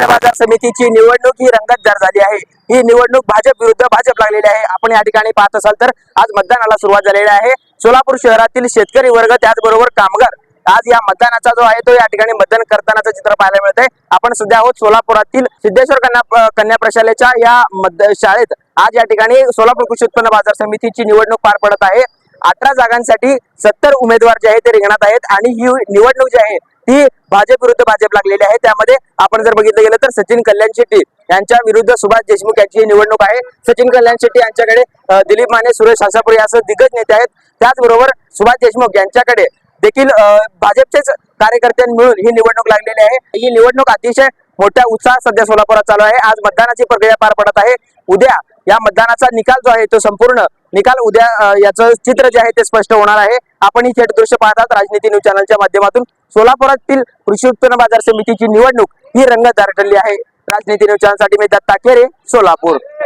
उत्पन्न बाजार समितीची निवडणूक ही रंगतदार झाली आहे. ही निवडणूक भाजप विरुद्ध भाजप लागलेली आहे. आपण या ठिकाणी पाहत असाल तर आज मतदानाला सुरुवात झालेली आहे. सोलापूर शहरातील शेतकरी वर्ग त्याचबरोबर कामगार. आज या मतदानाचा जो आहे तो या ठिकाणी मतदान करतानाचं चित्र पाहायला मिळत आहे आपण सध्या आहोत सोलापुरातील सिद्धेश्वर कन्या कन्या प्रशालेच्या या मत शाळेत. आज या ठिकाणी सोलापूर कृषी उत्पन्न बाजार समितीची निवडणूक पार पडत आहे. अठरा जागांसाठी सत्तर उमेदवार जे आहेत ते रिंगणात आहेत आणि ही निवडणूक जी आहे ती भाजप विरुद्ध भाजप लागलेली आहे. त्यामध्ये आपण जर बघितलं गेलं तर सचिन कल्याण शेट्टी यांच्या विरुद्ध सुभाष देशमुख यांची ही निवडणूक आहे. सचिन कल्याण शेट्टी यांच्याकडे दिलीप माने सुरेश हासापुरे असं दिग्गज नेते आहेत. त्याचबरोबर सुभाष देशमुख यांच्याकडे देखील भाजपचेच कार्यकर्त्यांनी मिळून ही निवडणूक लागलेली आहे. ही निवडणूक अतिशय मोठ्या उत्साहात सध्या सोलापुरात चालू आहे. आज मतदानाची प्रक्रिया पार पडत आहे. उद्या या मतदानाचा निकाल जो आहे तो संपूर्ण निकाल उद्या याचं चित्र जे आहे ते स्पष्ट होणार आहे. आपण ही थेट दृश्य पाहतात राजनीती न्यूज चॅनलच्या माध्यमातून. सोलापुरातील कृषी उत्पन्न बाजार समितीची निवडणूक ही रंगतदार ठरली आहे. राजनीती न्यूज चॅनलसाठी मी दत्ता केरे सोलापूर.